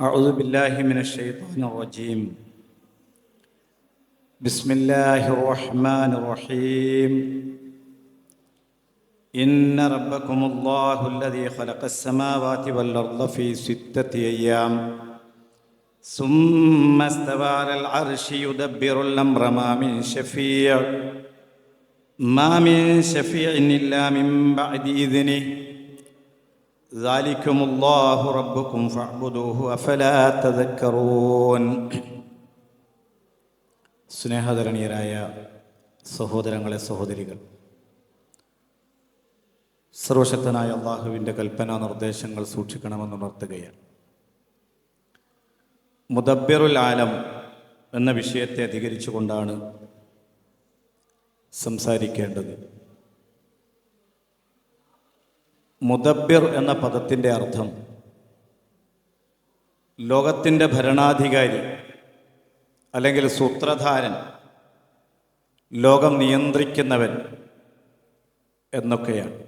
أعوذ بالله من الشيطان الرجيم. بسم الله الرحمن الرحيم. إن ربكم الله الذي خلق السماوات والأرض في ستة أيام. ثم استوى على العرش يدبر الأمر. ما من شفيع ما من شفيع إلا من بعد إذنه. ذلكم الله ربكم فاعبدوه أفلا تذكرون സ്നേഹധരണീയരായ സഹോദരങ്ങളെ സഹോദരികൾ സർവശക്തനായ അള്ളാഹുവിൻ്റെ കൽപ്പനാ നിർദ്ദേശങ്ങൾ സൂക്ഷിക്കണമെന്ന് ഉണർത്തുകയാണ് മുദബ്ബിറുൽ ആലം എന്ന വിഷയത്തെ അധികരിച്ചുകൊണ്ടാണ് സംസാരിക്കേണ്ടത് മുദബ്ബിർ എന്ന പദത്തിന്റെ അർത്ഥം. ലോകത്തിന്റെ ഭരണാധികാരി അല്ലെങ്കിൽ സൂത്രധാരൻ ലോകം നിയന്ത്രിക്കുന്നവൻ എന്നൊക്കെയാണ്.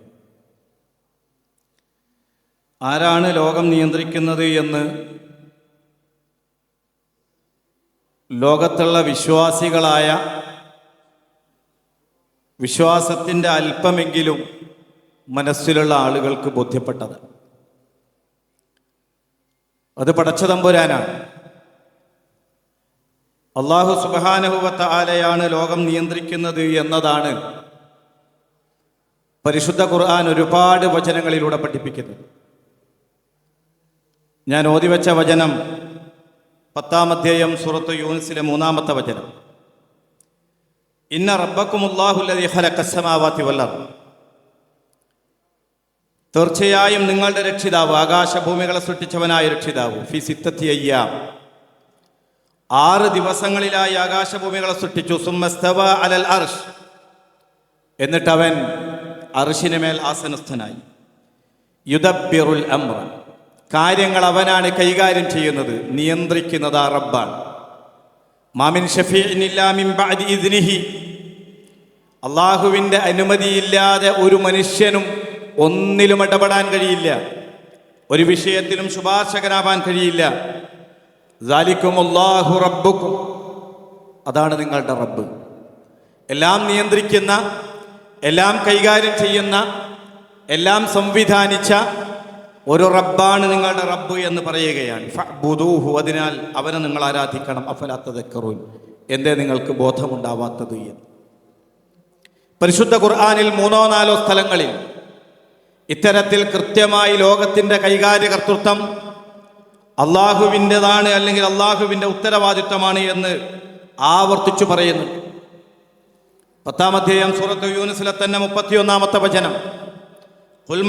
ആരാണ് ലോകം നിയന്ത്രിക്കുന്നത് എന്ന് ലോകത്തുള്ള വിശ്വാസികളായ വിശ്വാസത്തിന്റെ അല്പമെങ്കിലും മനസ്സിലുള്ള ആളുകൾക്ക് ബോധ്യപ്പെട്ടത്. അത് പടച്ചതമ്പുരാനാണ് അള്ളാഹു സുബാനുഭവത്ത ആലയാണ് ലോകം നിയന്ത്രിക്കുന്നത് എന്നതാണ് പരിശുദ്ധ ഖുർആൻ ഒരുപാട് വചനങ്ങളിലൂടെ പഠിപ്പിക്കുന്നത്. ഞാൻ ഓതിവെച്ച വചനം പത്താം അധ്യായം സുറത്ത് യൂനിസിലെ മൂന്നാമത്തെ വചനം. ഇന്ന റബ്ബക്കുമുല്ലാഹുല്ലതി ഹലക്കസമാവാത്തി വല്ലർ തീർച്ചയായും നിങ്ങളുടെ രക്ഷിതാവ് ആകാശഭൂമികളെ സൃഷ്ടിച്ചവനായ രക്ഷിതാവ്. ഫി സിത്തത്തി അയ്യ. ആറ് ദിവസങ്ങളിലായി ആകാശഭൂമികളെ സൃഷ്ടിച്ചു. സുമ്മസ്തവ അലൽ അർഷ്. എന്നിട്ട് അവൻ അർഷിന് മേൽ ആസനസ്ഥനായി. യുദബിറുൽ അമ്ര കാര്യങ്ങൾ അവനാണ് കൈകാര്യം ചെയ്യുന്നത്. നിയന്ത്രിക്കുന്നത് ആ റബ്ബാണ്. മാമിൻ ഷഫീനില്ലാമിൻ അള്ളാഹുവിന്റെ അനുമതിയില്ലാതെ ഒരു മനുഷ്യനും ഒന്നിലും ഇടപെടാൻ കഴിയില്ല. ഒരു വിഷയത്തിലും ശുപാർശകനാവാൻ കഴിയില്ല. അള്ളാഹു റബ്ബുക്കും. അതാണ് നിങ്ങളുടെ റബ്ബ്. എല്ലാം നിയന്ത്രിക്കുന്ന എല്ലാം കൈകാര്യം ചെയ്യുന്ന എല്ലാം സംവിധാനിച്ച ഒരു റബ്ബാണ് നിങ്ങളുടെ റബ്ബ് എന്ന് പറയുകയാണ്. ബുദൂഹു അതിനാൽ അവനെ നിങ്ങൾ ആരാധിക്കണം. അഫലാത്തതെക്കറൂൻ എന്തേ നിങ്ങൾക്ക് ബോധമുണ്ടാവാത്തത് എന്ന്. പരിശുദ്ധ ഖുർആാനിൽ മൂന്നോ നാലോ സ്ഥലങ്ങളിൽ ഇത്തരത്തിൽ കൃത്യമായി ലോകത്തിന്റെ കൈകാര്യകർത്തൃത്വം അള്ളാഹുവിന്റെതാണ് അല്ലെങ്കിൽ അള്ളാഹുവിന്റെ ഉത്തരവാദിത്വമാണ് എന്ന് ആവർത്തിച്ചു പറയുന്നു പത്താം അധ്യായം സൂറത്ത് യൂനിസിലെ തന്നെ മുപ്പത്തിയൊന്നാമത്തെ വചനം. قل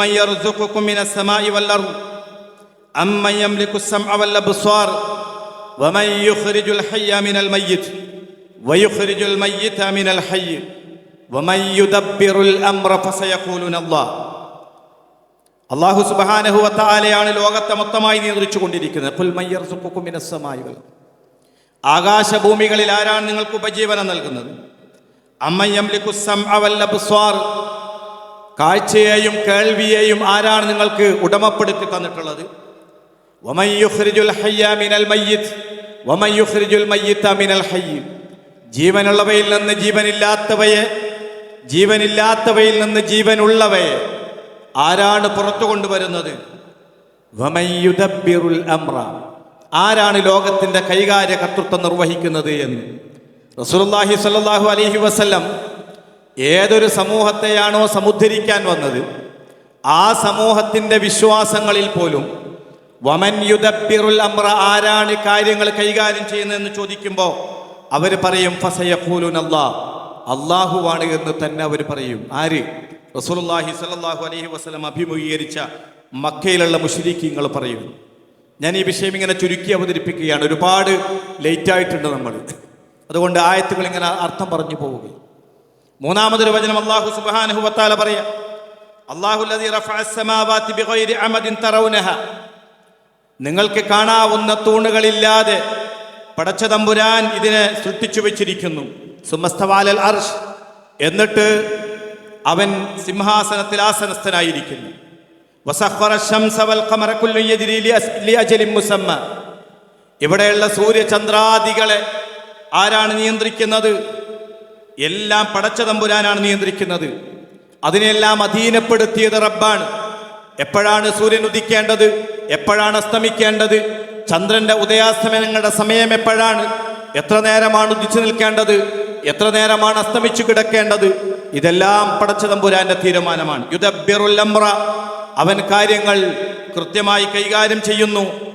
അള്ളാഹു സുബാനഹുവത്താലയാണ് ലോകത്തെ മൊത്തമായി നിയന്ത്രിച്ചു കൊണ്ടിരിക്കുന്നത് ആകാശഭൂമികളിൽ ആരാണ് നിങ്ങൾക്ക് ഉപജീവനം നൽകുന്നത്? അമ്മയ്യംലിക്കുസ്വാർ കാഴ്ചയെയും കേൾവിയെയും ആരാണ് നിങ്ങൾക്ക് ഉടമപ്പെടുത്തി തന്നിട്ടുള്ളത്? ജീവനുള്ളവയിൽ നിന്ന് ജീവനില്ലാത്തവയെ ജീവനില്ലാത്തവയിൽ നിന്ന് ജീവനുള്ളവയെ ആരാണ് പുറത്തു കൊണ്ടുവരുന്നത്? അമ്ര. ആരാണ് ലോകത്തിന്റെ കൈകാര്യ കർത്തൃത്വം നിർവഹിക്കുന്നത് എന്ന്? റസൂലുള്ളാഹി സ്വല്ലല്ലാഹു അലഹി വസ്ല്ലം ഏതൊരു സമൂഹത്തെയാണോ സമുദ്ധരിക്കാൻ വന്നത്? ആ സമൂഹത്തിന്റെ വിശ്വാസങ്ങളിൽ പോലും വമൻ യുദബിറുൽ അമ്ര ആരാണ് കാര്യങ്ങൾ കൈകാര്യം ചെയ്യുന്നതെന്ന് ചോദിക്കുമ്പോൾ അവർ പറയും ഫസയഫൂലുൻ അള്ളാഹ് അള്ളാഹുവാണ് എന്ന് തന്നെ അവർ പറയും. ആര്? റസൂലുള്ളാഹി സ്വല്ലല്ലാഹു അലൈഹി വസല്ലം അഭിമുഖീകരിച്ച മക്കയിലുള്ള മുഷരിക്കീങ്ങൾ പറയുന്നു. ഞാൻ ഈ വിഷയം ഇങ്ങനെ ചുരുക്കി അവതരിപ്പിക്കുകയാണ്. ഒരുപാട് ലേറ്റ് ആയിട്ടുണ്ട് നമ്മൾ. അതുകൊണ്ട് ആയത്തുകൾ ഇങ്ങനെ അർത്ഥം പറഞ്ഞു പോവുകയും. മൂന്നാമതൊരു വചനം അള്ളാഹു സുബ്ഹാനഹു വത്താല പറയാ നിങ്ങൾക്ക് കാണാവുന്ന തൂണുകളില്ലാതെ പടച്ച തമ്പുരാൻ ഇതിനെ സൃഷ്ടിച്ചു വെച്ചിരിക്കുന്നു. സുമസ്തവാലൽ അർഷ് എന്നിട്ട് അവൻ സിംഹാസനത്തിൽ ആസനസ്ഥനായിരിക്കുന്നു ഇവിടെയുള്ള സൂര്യചന്ദ്രാദികളെ ആരാണ് നിയന്ത്രിക്കുന്നത്? എല്ലാം പടച്ച തമ്പുരാനാണ് നിയന്ത്രിക്കുന്നത്. അതിനെല്ലാം അധീനപ്പെടുത്തിയത് റബ്ബാണ്. എപ്പോഴാണ് സൂര്യൻ ഉദിക്കേണ്ടത്? എപ്പോഴാണ് അസ്തമിക്കേണ്ടത്? ചന്ദ്രന്റെ ഉദയാസ്തമനങ്ങളുടെ സമയം എപ്പോഴാണ്? എത്ര നേരമാണ് ഉദിച്ചു നിൽക്കേണ്ടത്? എത്ര നേരമാണ് അസ്തമിച്ചു കിടക്കേണ്ടത്? ഇതെല്ലാം പടച്ചതമ്പുരാന്റെ തീരുമാനമാണ്. യുദബ്ബിറുൽ അംറ. അവൻ കാര്യങ്ങൾ കൃത്യമായി കൈകാര്യം ചെയ്യുന്നു.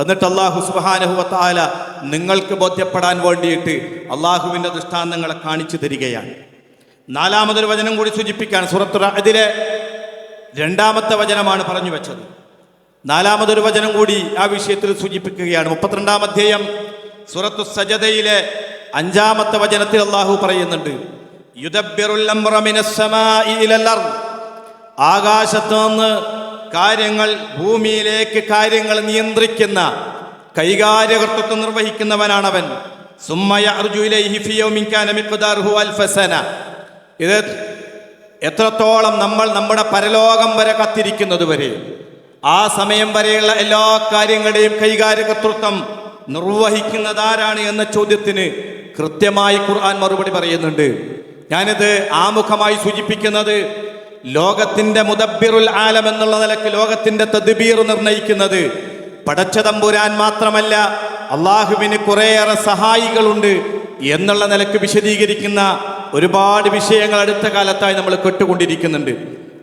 എന്നിട്ട് അള്ളാഹു സുബ്ഹാനഹു വതആല നിങ്ങൾക്ക് ബോധ്യപ്പെടാൻ വേണ്ടിയിട്ട് അള്ളാഹുവിന്റെ ദൃഷ്ടാന്തങ്ങളെ കാണിച്ചു തരികയാണ്. നാലാമതൊരു വചനം കൂടി സൂചിപ്പിക്കാൻ സൂറത്തു അതിലെ രണ്ടാമത്തെ വചനമാണ് പറഞ്ഞു വെച്ചത്. നാലാമതൊരു വചനം കൂടി ആ വിഷയത്തിൽ സൂചിപ്പിക്കുകയാണ്. മുപ്പത്തിരണ്ടാം അധ്യായം സൂറത്തു സജദയിലെ അഞ്ചാമത്തെ വചനത്തിൽ അള്ളാഹു പറയുന്നുണ്ട് ആകാശത്തുനിന്ന് കാര്യങ്ങൾ ഭൂമിയിലേക്ക് കാര്യങ്ങൾ നിയന്ത്രിക്കുന്ന കൈകാര്യകർത്തൃത്വം നിർവഹിക്കുന്നവനാണവൻ. ഇത് എത്രത്തോളം നമ്മൾ നമ്മുടെ പരലോകം വരെ കത്തിരിക്കുന്നത് വരെ ആ സമയം വരെയുള്ള എല്ലാ കാര്യങ്ങളുടെയും കൈകാര്യകർത്തൃത്വം നിർവഹിക്കുന്നതാരാണ് എന്ന ചോദ്യത്തിന് കൃത്യമായി ഖുർആൻ മറുപടി പറയുന്നുണ്ട്. ഞാനിത് ആമുഖമായി സൂചിപ്പിക്കുന്നത് ലോകത്തിന്റെ മുദബിറുൽ ആലം എന്നുള്ള നിലയ്ക്ക് ലോകത്തിന്റെ തദ്ബീർ നിർണയിക്കുന്നത് പടച്ച തമ്പുരാൻ മാത്രമല്ല അള്ളാഹുവിന് കുറേയേറെ സഹായികളുണ്ട് എന്നുള്ള നിലയ്ക്ക് വിശദീകരിക്കുന്ന ഒരുപാട് വിഷയങ്ങൾ അടുത്ത കാലത്തായി നമ്മൾ കെട്ടുകൊണ്ടിരിക്കുന്നുണ്ട്.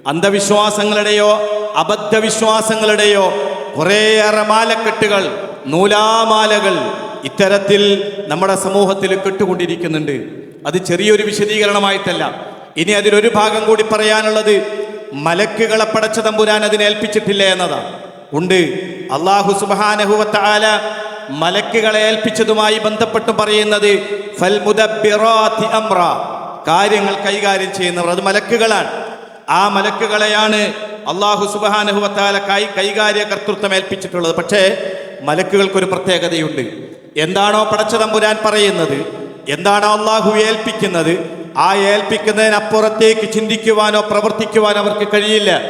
അന്ധവിശ്വാസങ്ങളുടെയോ അബദ്ധവിശ്വാസങ്ങളുടെയോ കുറേയേറെ മാലക്കെട്ടുകൾ നൂലാമാലകൾ ഇത്തരത്തിൽ നമ്മുടെ സമൂഹത്തിൽ കെട്ടുകൊണ്ടിരിക്കുന്നുണ്ട്. അത് ചെറിയൊരു വിശദീകരണമായിട്ടല്ല. ഇനി അതിലൊരു ഭാഗം കൂടി പറയാനുള്ളത് മലക്കുകളെ പടച്ച തമ്പുരാൻ അതിനെ ഏൽപ്പിച്ചിട്ടില്ല എന്നതാണ് ഉണ്ട്. അള്ളാഹു സുബാനഹുവത്ത ആല മലക്കുകളെ ഏൽപ്പിച്ചതുമായി ബന്ധപ്പെട്ട് പറയുന്നത് അംറ. കാര്യങ്ങൾ കൈകാര്യം ചെയ്യുന്നവർ അത് മലക്കുകളാണ്. ആ മലക്കുകളെയാണ് അള്ളാഹു സുബാനഹുവത്താല കൈ കൈകാര്യ കർത്തൃത്വം ഏൽപ്പിച്ചിട്ടുള്ളത്. പക്ഷേ മലക്കുകൾക്കൊരു പ്രത്യേകതയുണ്ട്. എന്താണോ പടച്ചതമ്പുരാൻ പറയുന്നത് എന്താണോ അള്ളാഹു ഏൽപ്പിക്കുന്നത് ആ ഏൽപ്പിക്കുന്നതിനപ്പുറത്തേക്ക് ചിന്തിക്കുവാനോ പ്രവർത്തിക്കുവാനോ അവർക്ക് കഴിയില്ല.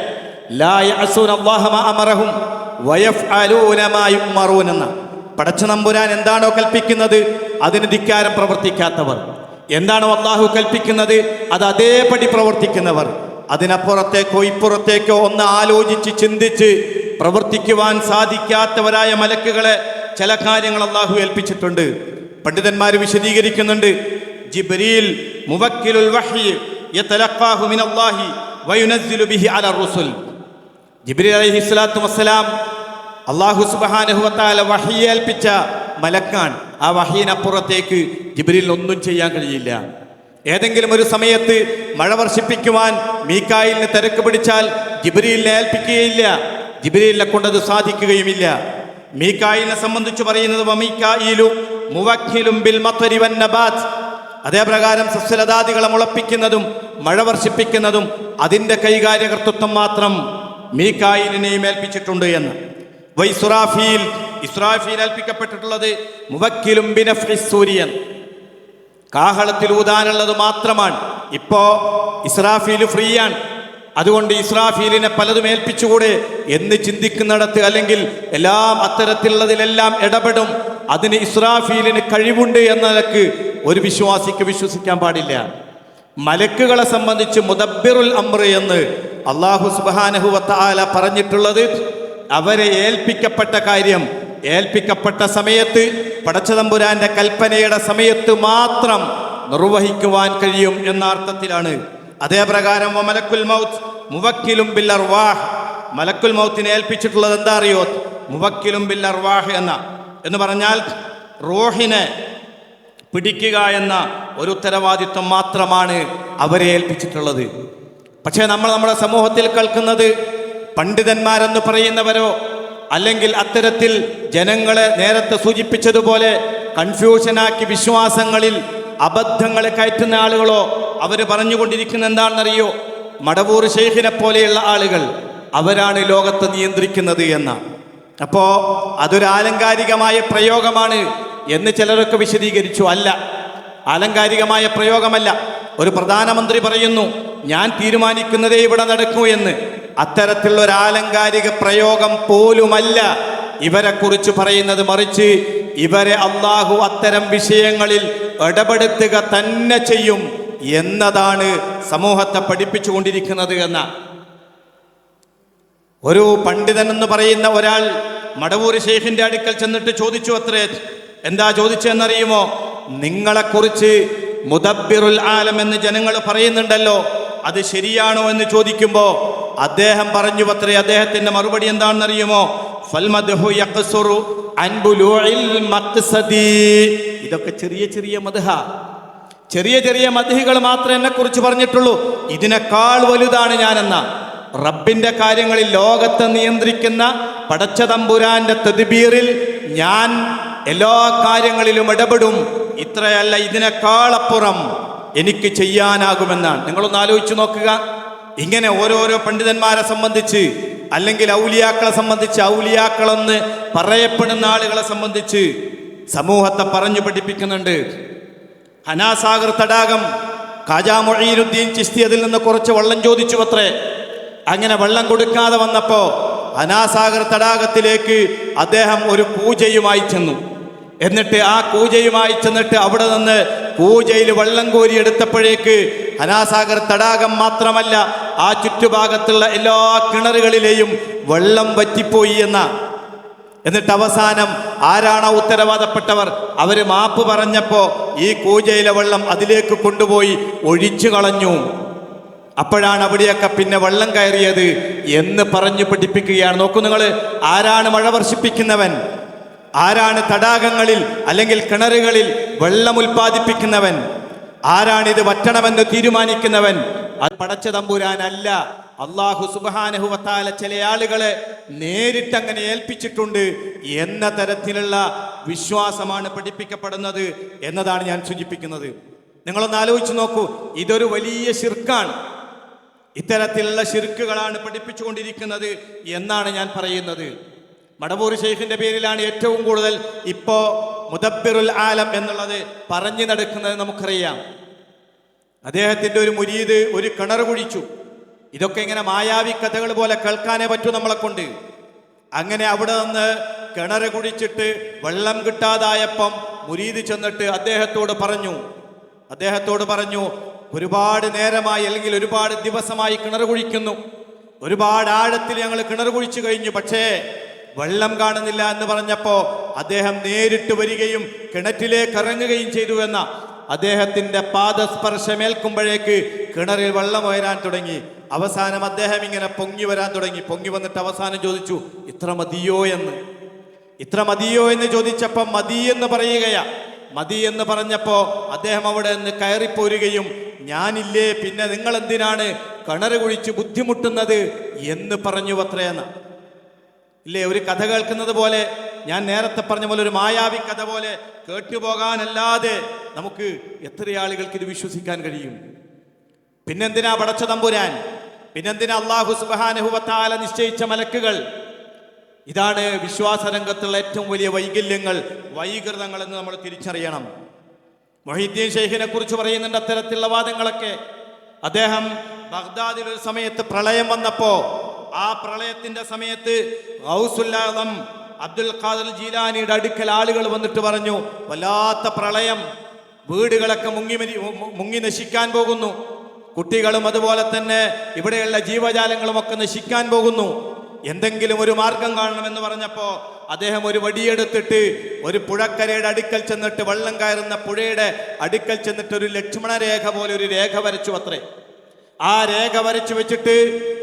പടച്ച നമ്പുരാൻ എന്താണോ കൽപ്പിക്കുന്നത് അതിന് ധിക്കാരം പ്രവർത്തിക്കാത്തവർ. എന്താണോ അള്ളാഹു കൽപ്പിക്കുന്നത് അത് അതേപടി പ്രവർത്തിക്കുന്നവർ. അതിനപ്പുറത്തേക്കോ ഇപ്പുറത്തേക്കോ ഒന്ന് ആലോചിച്ച് ചിന്തിച്ച് പ്രവർത്തിക്കുവാൻ സാധിക്കാത്തവരായ മലക്കുകളെ ചില കാര്യങ്ങൾ അള്ളാഹു ഏൽപ്പിച്ചിട്ടുണ്ട്. പണ്ഡിതന്മാർ വിശദീകരിക്കുന്നുണ്ട്. ജിബ്രീൽ മുവക്കിലുൽ വഹി യതലഖാഹു മിനല്ലാഹി വയുനസ്സിലു ബിഹി അല റുസുൽ. ജിബ്രീൽ അലൈഹി വസ്സലാം അള്ളാഹു സുബാനഹുവത്താല വഹിയേൽപ്പിച്ച മലക്കാൻ ആ വഹീനപ്പുറത്തേക്ക് ജിബ്രീൽ ഒന്നും ചെയ്യാൻ കഴിയില്ല. ഏതെങ്കിലും ഒരു സമയത്ത് മഴ വർഷിപ്പിക്കുവാൻ മീക്കായിലിന് തിരക്ക് പിടിച്ചാൽ ജിബ്രീലിനെ ഏൽപ്പിക്കുകയില്ല. ജിബ്രീലിനെ കൊണ്ടത് സാധിക്കുകയുമില്ല. മീക്കായിലിനെ സംബന്ധിച്ച് പറയുന്നത് ബിൽ അതേപ്രകാരം സസ്യലതാദികളെ മുളപ്പിക്കുന്നതും മഴ വർഷിപ്പിക്കുന്നതും അതിന്റെ കൈകാര്യകർത്തൃത്വം മാത്രം മീക്കായിലിനെയും ഏൽപ്പിച്ചിട്ടുണ്ട് എന്ന്. വൈസുറാഫിയിൽ ഇസ്രാഫിയിൽ ഏൽപ്പിക്കപ്പെട്ടിട്ടുള്ളത് മുവക്കിലും സൂര്യൻ. കാഹളത്തിൽ ഊതാനുള്ളത് മാത്രമാണ്. ഇപ്പോ ഇസ്രാഫിയിൽ ഫ്രീയാണ്. അതുകൊണ്ട് ഇസ്രാഫീലിനെ പലതും ഏൽപ്പിച്ചുകൂടെ എന്ന് ചിന്തിക്കുന്നിടത്ത് അല്ലെങ്കിൽ എല്ലാം അത്തരത്തിലുള്ളതിലെല്ലാം ഇടപെടും. അതിന് ഇസ്രാഫീലിന് കഴിവുണ്ട് എന്ന നിലയ്ക്ക് ഒരു വിശ്വാസിക്ക് വിശ്വസിക്കാൻ പാടില്ല. മലക്കുകളെ സംബന്ധിച്ച് മുദബിറുൽ അമ്ര എന്ന് അള്ളാഹു സുബാനഹുവത്ത ആല പറഞ്ഞിട്ടുള്ളത് അവരെ ഏൽപ്പിക്കപ്പെട്ട കാര്യം ഏൽപ്പിക്കപ്പെട്ട സമയത്ത് പടച്ചതമ്പുരാന്റെ കൽപ്പനയുടെ സമയത്ത് മാത്രം നിർവഹിക്കുവാൻ കഴിയും എന്ന അർത്ഥത്തിലാണ്. അതേ പ്രകാരം മലക്കുൽ മൗത്ത് മുവക്കിലും ബിൽ അർവാഹ്. മലക്കുൽ മൗത്തിനെ ഏൽപ്പിച്ചിട്ടുള്ളത് എന്താ അറിയോ? മുവക്കിലും ബിൽ അർവാഹ് എന്ന. എന്ന് പറഞ്ഞാൽ റോഹിനെ പിടിക്കുക എന്ന ഒരു ഉത്തരവാദിത്വം മാത്രമാണ് അവരെ ഏൽപ്പിച്ചിട്ടുള്ളത്. പക്ഷേ നമ്മൾ നമ്മുടെ സമൂഹത്തിൽ കേൾക്കുന്നത് പണ്ഡിതന്മാരെന്ന് പറയുന്നവരോ അല്ലെങ്കിൽ അത്തരത്തിൽ ജനങ്ങളെ നേരത്തെ സൂചിപ്പിച്ചതുപോലെ കൺഫ്യൂഷനാക്കി വിശ്വാസങ്ങളിൽ അബദ്ധങ്ങളെ കയറ്റുന്ന ആളുകളോ അവർ പറഞ്ഞുകൊണ്ടിരിക്കുന്ന എന്താണെന്നറിയോ? മടവൂർ ഷെയ്ഖിനെ പോലെയുള്ള ആളുകൾ അവരാണ് ലോകത്തെ നിയന്ത്രിക്കുന്നത് എന്ന. അപ്പോ അതൊരു ആലങ്കാരികമായ പ്രയോഗമാണ് എന്ന് ചിലരൊക്കെ വിശദീകരിച്ചു. അല്ല ആലങ്കാരികമായ പ്രയോഗമല്ല. ഒരു പ്രധാനമന്ത്രി പറയുന്നു ഞാൻ തീരുമാനിക്കുന്നതേ ഇവിടെ നടക്കൂ എന്ന്. അത്തരത്തിലുള്ള ഒരു ആലങ്കാരിക പ്രയോഗം പോലുമല്ല ഇവരെക്കുറിച്ച് പറയുന്നത്. മറിച്ച് ഇവരെ അള്ളാഹു അത്തരം വിഷയങ്ങളിൽ ഇടപെടുത്തുക തന്നെ ചെയ്യും എന്നതാണ് സമൂഹത്തെ പഠിപ്പിച്ചുകൊണ്ടിരിക്കുന്നത് എന്ന. ഒരു പണ്ഡിതൻ എന്ന് പറയുന്ന ഒരാൾ മടവൂർ ഷെയ്ഖിന്റെ അടുക്കൽ ചെന്നിട്ട് ചോദിച്ചു അത്രേ എന്താ ചോദിച്ചെന്നറിയുമോ? നിങ്ങളെക്കുറിച്ച് മുദബിറുൽ ആലം എന്ന് ജനങ്ങൾ പറയുന്നുണ്ടല്ലോ അത് ശരിയാണോ എന്ന് ചോദിക്കുമ്പോൾ അദ്ദേഹം പറഞ്ഞു അത്രേ അദ്ദേഹത്തിന്റെ മറുപടി എന്താണെന്നറിയുമോ? ഇതൊക്കെ ചെറിയ ചെറിയ മദ്ഹ. ചെറിയ ചെറിയ മദ്ഹികൾ മാത്രമേ എന്നെ കുറിച്ച് പറഞ്ഞിട്ടുള്ളൂ. ഇതിനേക്കാൾ വലുതാണ് ഞാനെന്ന. റബ്ബിന്റെ കാര്യങ്ങളിൽ ലോകത്തെ നിയന്ത്രിക്കുന്ന പടച്ച തമ്പുരാന്റെ തെതിബീറിൽ ഞാൻ എല്ലാ കാര്യങ്ങളിലും ഇടപെടും. ഇത്രയല്ല ഇതിനേക്കാളപ്പുറം എനിക്ക് ചെയ്യാനാകുമെന്നാണ്. നിങ്ങളൊന്ന് ആലോചിച്ചു നോക്കുക. ഇങ്ങനെ ഓരോരോ പണ്ഡിതന്മാരെ സംബന്ധിച്ച് അല്ലെങ്കിൽ ഔലിയാക്കളെ സംബന്ധിച്ച് ഔലിയാക്കളെന്ന് പറയപ്പെടുന്ന ആളുകളെ സംബന്ധിച്ച് സമൂഹത്തെ പറഞ്ഞു പഠിപ്പിക്കുന്നുണ്ട്. ഹനാസാഗർ തടാകം കാജാ ചിസ്തി അതിൽ നിന്ന് കുറച്ച് വെള്ളം ചോദിച്ചു അത്രേ അങ്ങനെ വെള്ളം കൊടുക്കാതെ വന്നപ്പോൾ ഹനാസാഗർ തടാകത്തിലേക്ക് അദ്ദേഹം ഒരു പൂജയുമായി ചെന്നു. എന്നിട്ട് ആ കൂജയുമായി ചെന്നിട്ട് അവിടെ നിന്ന് കൂജയിൽ വെള്ളം കോരി എടുത്തപ്പോഴേക്ക് അനാസാഗർ തടാകം മാത്രമല്ല ആ ചുറ്റുഭാഗത്തുള്ള എല്ലാ കിണറുകളിലെയും വെള്ളം വറ്റിപ്പോയി എന്ന. എന്നിട്ട് അവസാനം ആരാണോ ഉത്തരവാദപ്പെട്ടവർ അവർ മാപ്പ് പറഞ്ഞപ്പോൾ ഈ കൂജയിലെ വെള്ളം അതിലേക്ക് കൊണ്ടുപോയി ഒഴിച്ചു കളഞ്ഞു. അപ്പോഴാണ് അവിടെയൊക്കെ പിന്നെ വെള്ളം കയറിയത് എന്ന് പറഞ്ഞു പഠിപ്പിക്കുകയാണ്. നോക്കൂ നിങ്ങൾ ആരാണ് മഴ വർഷിപ്പിക്കുന്നവൻ? ആരാണ് തടാകങ്ങളിൽ അല്ലെങ്കിൽ കിണറുകളിൽ വെള്ളം ഉൽപ്പാദിപ്പിക്കുന്നവൻ? ആരാണിത് വറ്റണമെന്ന് തീരുമാനിക്കുന്നവൻ? അത് പടച്ച തമ്പുരാനല്ല. അള്ളാഹു സുബാനഹുവത്താല ചില ആളുകളെ നേരിട്ട് അങ്ങനെ ഏൽപ്പിച്ചിട്ടുണ്ട് എന്ന തരത്തിലുള്ള വിശ്വാസമാണ് പഠിപ്പിക്കപ്പെടുന്നത് എന്നതാണ് ഞാൻ സൂചിപ്പിക്കുന്നത്. നിങ്ങളൊന്ന് ആലോചിച്ച് നോക്കൂ ഇതൊരു വലിയ ശിർക്കാണ്. ഇത്തരത്തിലുള്ള ശിർക്കുകളാണ് പഠിപ്പിച്ചുകൊണ്ടിരിക്കുന്നത് എന്നാണ് ഞാൻ പറയുന്നത്. മടവൂർ ഷെയ്ഖിന്റെ പേരിലാണ് ഏറ്റവും കൂടുതൽ ഇപ്പോ മുദബ്ബിറുൽ ആലം എന്നുള്ളത് പറഞ്ഞു നടക്കുന്നത് നമുക്കറിയാം. അദ്ദേഹത്തിന്റെ ഒരു മുരീത് ഒരു കിണർ കുഴിച്ചു. ഇതൊക്കെ ഇങ്ങനെ മായാവി കഥകൾ പോലെ കേൾക്കാനേ പറ്റൂ നമ്മളെ കൊണ്ട്. അങ്ങനെ അവിടെ നിന്ന് കിണർ കുഴിച്ചിട്ട് വെള്ളം കിട്ടാതായപ്പം മുരീത് ചെന്നിട്ട് അദ്ദേഹത്തോട് പറഞ്ഞു അദ്ദേഹത്തോട് പറഞ്ഞു ഒരുപാട് നേരമായി അല്ലെങ്കിൽ ഒരുപാട് ദിവസമായി കിണർ കുഴിക്കുന്നു. ഒരുപാട് ആഴത്തിൽ ഞങ്ങൾ കിണർ കുഴിച്ചു കഴിഞ്ഞു. പക്ഷേ വെള്ളം കാണുന്നില്ല എന്ന് പറഞ്ഞപ്പോ അദ്ദേഹം നേരിട്ട് വരികയും കിണറ്റിലേക്ക് ഇറങ്ങുകയും ചെയ്തു എന്ന അദ്ദേഹത്തിന്റെ പാദസ്പർശമേൽക്കുമ്പോഴേക്ക് കിണറിൽ വെള്ളം ഉയരാൻ തുടങ്ങി. അവസാനം അദ്ദേഹം ഇങ്ങനെ പൊങ്ങി വരാൻ തുടങ്ങി. പൊങ്ങി വന്നിട്ട് അവസാനം ചോദിച്ചു ഇത്ര മതിയോ എന്ന്? ഇത്ര മതിയോ എന്ന് ചോദിച്ചപ്പോൾ മതി എന്ന് പറയുകയാ. മതി എന്ന് പറഞ്ഞപ്പോ അദ്ദേഹം അവിടെ നിന്ന് കയറിപ്പോരുകയും ഞാനില്ലേ പിന്നെ നിങ്ങൾ എന്തിനാണ് കിണറ് കുഴിച്ച് ബുദ്ധിമുട്ടുന്നത്? എന്ന് പറഞ്ഞു അത്രയെന്ന് ഇല്ലേ ഒരു കഥ കേൾക്കുന്നത് പോലെ ഞാൻ നേരത്തെ പറഞ്ഞ പോലെ ഒരു മായാവി കഥ പോലെ കേട്ടുപോകാനല്ലാതെ നമുക്ക് എത്ര ആളുകൾക്ക് ഇത് വിശ്വസിക്കാൻ കഴിയും? പിന്നെന്തിനാ പടച്ച തമ്പുരാൻ? പിന്നെന്തിനാ അള്ളാഹു സുബാനഹുബത്താല നിശ്ചയിച്ച മലക്കുകൾ? ഇതാണ് വിശ്വാസ രംഗത്തുള്ള ഏറ്റവും വലിയ വൈകല്യങ്ങൾ വൈകൃതങ്ങൾ എന്ന് നമ്മൾ തിരിച്ചറിയണം. മൊഹീദ്ദീൻ ഷെയ്ഖിനെ കുറിച്ച് പറയുന്നുണ്ട് അത്തരത്തിലുള്ള വാദങ്ങളൊക്കെ. അദ്ദേഹം ബഗ്ദാദിൽ ഒരു സമയത്ത് പ്രളയം വന്നപ്പോ ആ പ്രളയത്തിന്റെ സമയത്ത് ഔസുല്ലാദം അബ്ദുൽ ഖാദർ ജീലാനിയുടെ അടുക്കൽ ആളുകൾ വന്നിട്ട് പറഞ്ഞു വല്ലാത്ത പ്രളയം. വീടുകളൊക്കെ മുങ്ങി മുങ്ങി നശിക്കാൻ പോകുന്നു. കുട്ടികളും അതുപോലെ തന്നെ ഇവിടെയുള്ള ജീവജാലങ്ങളും ഒക്കെ നശിക്കാൻ പോകുന്നു. എന്തെങ്കിലും ഒരു മാർഗം കാണണമെന്ന് പറഞ്ഞപ്പോ അദ്ദേഹം ഒരു വടിയെടുത്തിട്ട് ഒരു പുഴക്കരയുടെ അടുക്കൽ ചെന്നിട്ട് വെള്ളം കയറുന്ന പുഴയുടെ അടുക്കൽ ചെന്നിട്ട് ഒരു ലക്ഷ്മണരേഖ പോലെ ഒരു രേഖ വരച്ചു അത്രേ. ആ രേഖ വരച്ചു വെച്ചിട്ട്